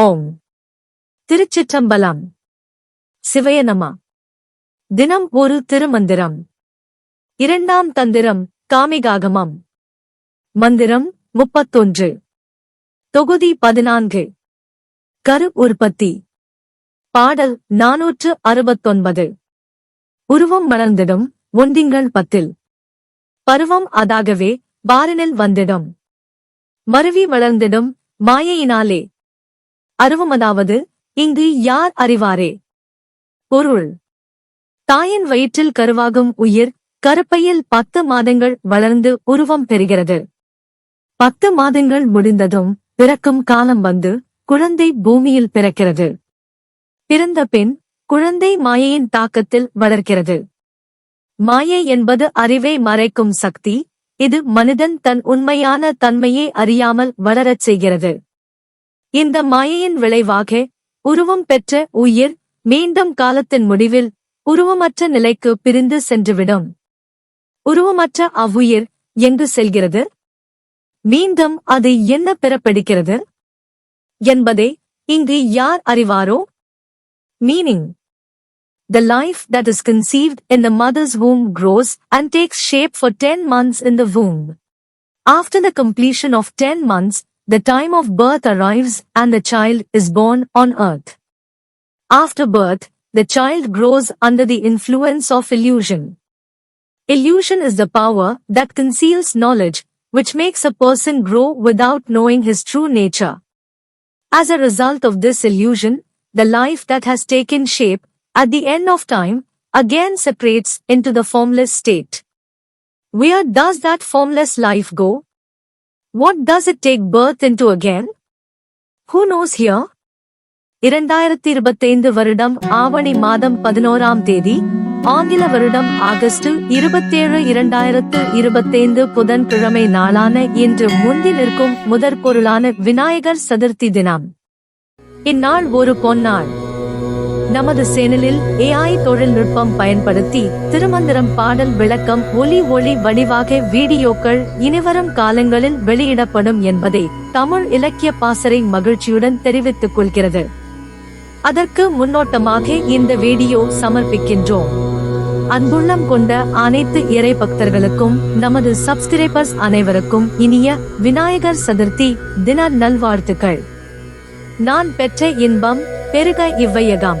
ஓம். திருச்சிற்றம்பலம். சிவயனமா. தினம் ஒரு திருமந்திரம். இரண்டாம் தந்திரம் காமிகாகமம். மந்திரம் முப்பத்தொன்று. தொகுதி பதினான்கு. கரு உற்பத்தி. பாடல் நாநூற்று அறுபத்தொன்பது. உருவம் வளர்ந்திடும் ஒன்றிங்கள் பத்தில். பருவம் அதாகவே பாரனில் வந்திடும். மருவி வளர்ந்திடும் மாயையினாலே. அருவமதாவது இங்கு யார் அறிவாரே? பொருள். தாயின் வயிற்றில் கருவாகும் உயிர் கருப்பையில் பத்து மாதங்கள் வளர்ந்து உருவம் பெறுகிறது. பத்து மாதங்கள் முடிந்ததும் பிறக்கும் காலம் வந்து குழந்தை பூமியில் பிறக்கிறது. பிறந்த பின் குழந்தை மாயையின் தாக்கத்தில் வளர்க்கிறது மாயை என்பது அறிவை மறைக்கும் சக்தி இது மனிதன் தன் உண்மையான தன்மையை அறியாமல் வளரச் செய்கிறது. இந்த மாயையின் விளைவாக உருவம் பெற்ற உயிர் மீண்டும் காலத்தின் முடிவில் உருவமற்ற நிலைக்கு பிரிந்து சென்றுவிடும். உருவமற்ற அவ்வுயிர் எங்கு செல்கிறது? மீண்டும் அது என்ன பெறப்படுகிறது? என்பதை இங்கு யார் அறிவாரோ? Meaning The life that is conceived in the mother's womb grows and takes shape for 10 months in the womb. After the completion of 10 months, the time of birth arrives and the child is born on earth. After birth, the child grows under the influence of illusion. Illusion is the power that conceals knowledge, which makes a person grow without knowing his true nature. As a result of this illusion, the life that has taken shape, at the end of time, again separates into the formless state. Where does that formless life go? What does it take birth into again? Who knows here? இரண்டாயிரத்தி இருபத்தைந்து வருடம் ஆவணி மாதம் பதினோராம் தேதி ஆங்கில வருடம் August இருபத்தேழு இரண்டாயிரத்து இருபத்தைந்து புதன்கிழமை நாளான இன்று முந்தி நிற்கும் முதற் பொருளான விநாயகர் சதுர்த்தி தினம் இந்நாள் ஒரு பொன்னாள் நமது சேனலில் ஏஐ தொழில்நுட்பம் பயன்படுத்தி திருமந்திரம் பாடல் விளக்கம் ஒலி ஒளி வடிவாக வீடியோக்கள் இனிவரும் காலங்களில் வெளியிடப்படும் என்பதை தமிழ் இலக்கிய பாசறை மகிழ்ச்சியுடன் தெரிவித்துக் கொள்கிறது. அதற்கு முன்னோட்டமாக இந்த வீடியோ சமர்ப்பிக்கின்றோம். அன்புள்ளம் கொண்ட அனைத்து இறை பக்தர்களுக்கும் நமது சப்ஸ்கிரைபர்ஸ் அனைவருக்கும் இனிய விநாயகர் சதுர்த்தி தின நல்வாழ்த்துக்கள். நான் பெற்ற இன்பம் பெருக இவ்வையகம்.